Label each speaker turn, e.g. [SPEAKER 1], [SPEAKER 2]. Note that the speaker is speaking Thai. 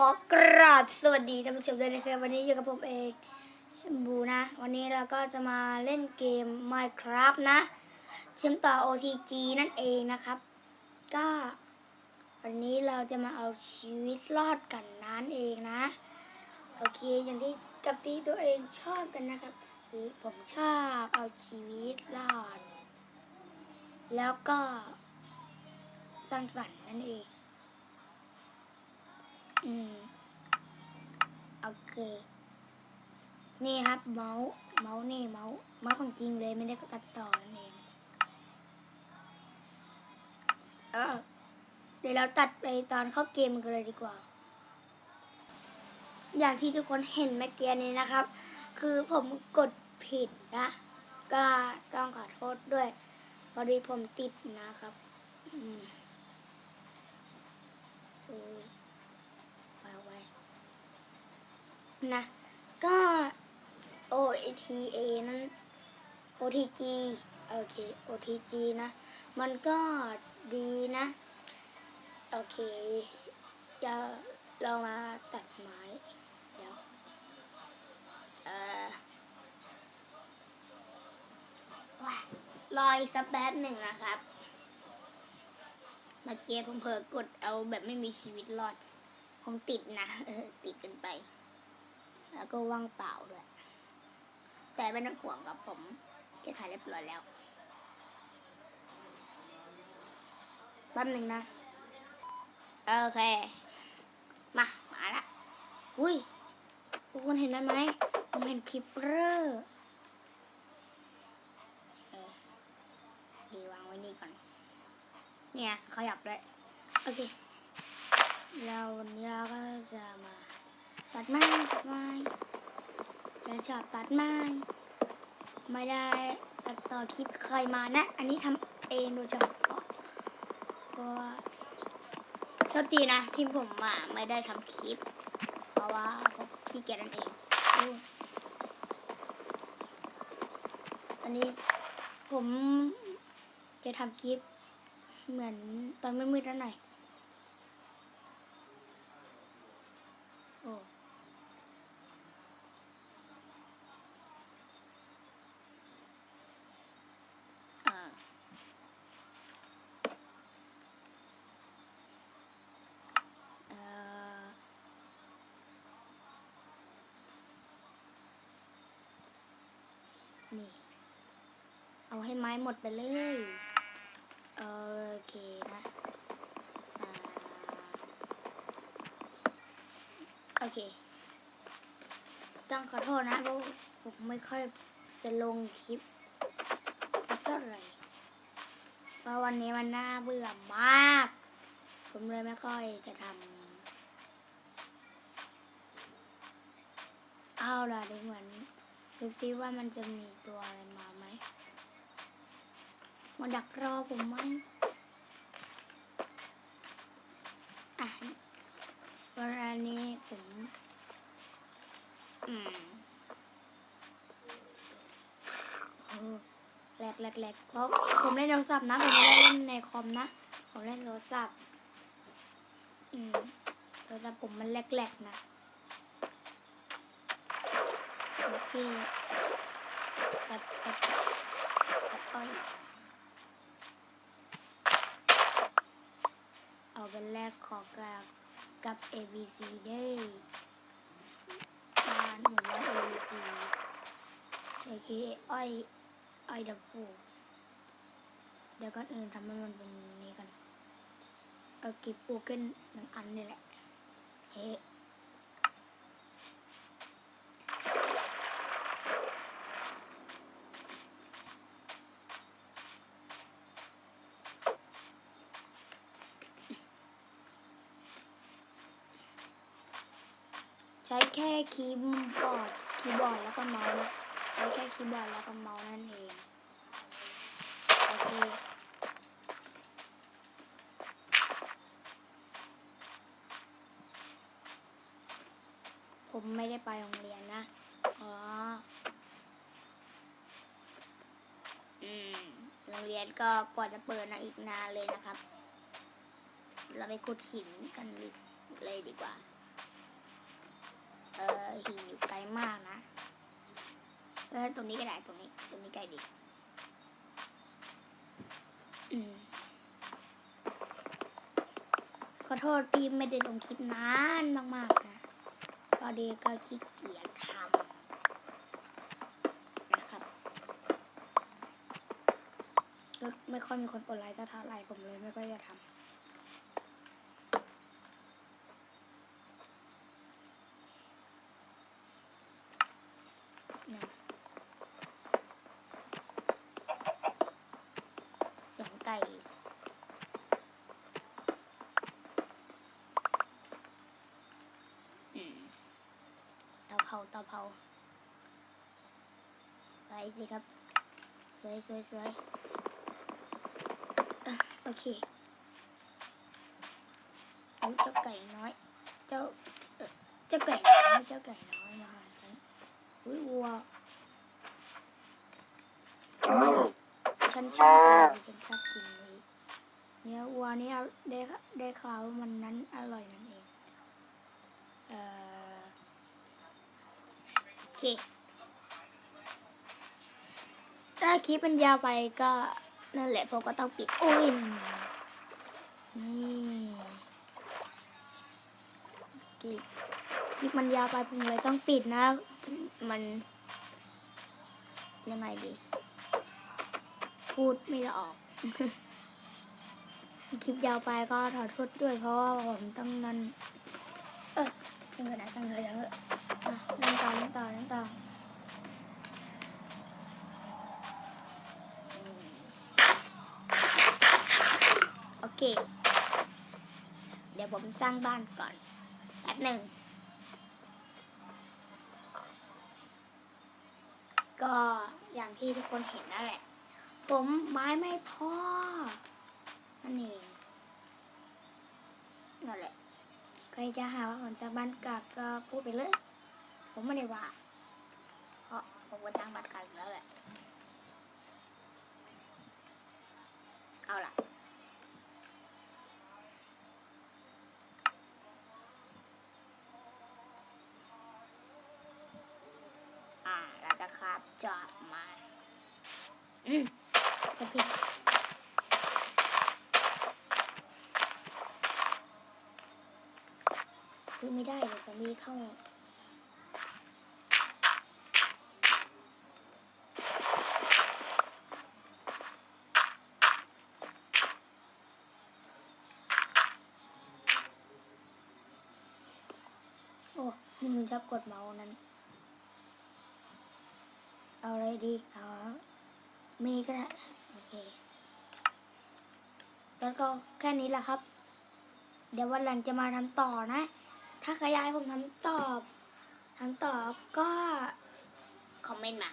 [SPEAKER 1] ก็กราบสวัสดีท่านผู้ชมด้วยนะครับวันนี้อยู่กับผมเองบูนะ วันนี้เราก็จะมาเล่นเกม Minecraft นะ เชื่อมต่อ OTG นั่นเองนะครับ ก็ วันนี้เราจะมาเอาชีวิตรอดกันนั่นเองนะ โอเคอย่างที่กับที่ตัวเองชอบกันนะครับคือผมชอบเอาชีวิตรอด แล้วก็สร้างสรรค์นั่นเอง อืมโอเค นี่ครับเมาส์เมาส์นี่เมาส์เมาส์ของจริงเลยไม่ได้ตัดต่อนั่นเองเออเดี๋ยวเราตัดไปตอนเข้าเกมกันเลยดีกว่า อย่างที่ทุกคนเห็นเมื่อกี้นี้นะครับ คือผมกดผิดนะ ก็ต้องขอโทษด้วย พอดีผมติดนะครับ อืมโอ้ย ไว้ไว้ นะ ก็ OTA นั้น OTG โอเค OTG นะ มันก็ดีนะ โอเค จะเรามาตัดไม้เดี๋ยวเออรออีกสักแป๊บหนึ่งนะครับมื่อกี้ผมเผลอกดเอาแบบไม่มีชีวิตรอด ผมติดนะ เออ ติดกันไป ก็ว่างเปล่าด้วยแต่ไม่ต้องห่วงกับผมแก้ไขเรียบร้อยแล้วแป๊บหนึ่งนะโอเค มา มาละอุ้ยทุกคนเห็นมันไหมผมเห็นคลิปเปอร์เออดีวางไว้นี่ก่อน เนี่ยขยับเลยโอเค แล้ววันนี้เราก็จะมา ตัดไม้ตัดไม้ยังชอบตัดไม้ไม่ได้ตัดต่อคลิปใครมานะ อันนี้ทำเองโดยเฉพาะเพราะว่าโทษทีนะที่ผมอะไม่ได้ทำคลิป เพราะว่าผมขี้เกียจนั่นเองอันนี้ผมจะทำคลิปเหมือนตอนมืดๆนั่นหน่อย โอ้อ่าเอ่อนี่ เอา ให้ไม้หมดไปเลยโอเคนะโอเค ต้องขอโทษนะเพราะผมไม่ค่อยจะลงคลิปเท่าไหร่เพราะวันนี้มันน่าเบื่อมาก ผมเลยไม่ค่อยจะทำเอาล่ะดูเหมือนดูซิว่ามันจะมีตัวอะไรมา มาดักรอผมไหมอะวันนี้ผม อืมโอ้แหลกแหลกแหลกเพราะผมเล่นโทรศัพท์นะ ผมไม่ได้เล่นในคอมนะ ผมเล่นโทรศัพท์ อืมโทรศัพท์ผมมันแหลกแหลกนะ โอเคตัดตัดตัดอ้อย เอาเป็นแรกขอกับกับ ABC ได้บ้านหมู่บ้าน ABC โอเคอ้อยอ้อยดับปูเดี๋ยวก่อนอื่นทำให้มันเป็นนี้กันเอาเก็บปูขึ้นหนึ่งอันนี่แหละเฮ้ ค่คีย์บอร์ดคีย์บอร์ดแล้วก็เมาส์นะใช้แค่คีย์บอร์ดแล้วก็เมาส์นั่นเองโอเคผมไม่ได้ไปโรงเรียนนะ อ๋อ อืม โรงเรียนก็กว่าจะเปิดนะอีกนานเลยนะครับ เราไปขุดหินกันเลยดีกว่า ออหินอยู่ไกลมากนะเออตรงนี้ก็ได้ตรงนี้ ตรงนี้ใกล้ดีขอโทษพี่ไม่ได้ลงคลิปนานมากๆนะพอดีก็ขี้เกียจทำนะครับก็ไม่ค่อยมีคนกดไลค์เท่าไหร่ผมเลยไม่ค่อยจะทำ นะเสียงไก่ อืมเตาเผาเตาเผาไปสิครับ สวยสวยสวยอโอเคโอ้ยเจ้าไก่น้อย เจ้าเจ้าไก่น้อยเจ้าไก่น้อยมาหาฉันอุ้ยวัวฉันชอบฉันชอบกินเลยเนื้อวัวนี่เอาได้ได้ข่าวว่ามันนั้นอร่อยนั่นเอง เอ่อโอ เค ถ้าคลิปมันยาวไปก็นั่นแหละผมก็ต้องปิดอุ้ยนี่คลิปมันยาวไปผมเลยต้องปิดนะ มันยังไงดี พูดไม่ได้ออก คลิปยาวไปก็ขอโทษด้วยเพราะว่าผมต้องนั่น เออยังเกิดนะยังเกิดยังเกิดอะนั่งต่อนั่งต่อนั่งต่ออืมโอเค เดี๋ยวผม สร้างบ้านก่อนแป๊บหนึ่ง ก็อย่างที่ทุกคนเห็นนั่นแหละ ผมไม้ไม่พอนั่นเองนั่นแหละใครจะหาว่าผมจะบ้านกากก็พูดไปเลย ผมไม่ได้ว่าเพราะผมก็สร้างบ้านกากอยู่แล้วแหละ เราจะคาบจอบมาอืมกระพริบคือไม่ได้เลยสามีเข้าโอ้มือชอบกดเมาส์นั้น เอาอะไรดี เอามีก็ได้ โอเคแล้วก็แค่นี้แหละครับ เดี๋ยววันหลังจะมาทำต่อนะ ถ้าขยายผมทำตอบทำตอบก็ คอมเมนต์มา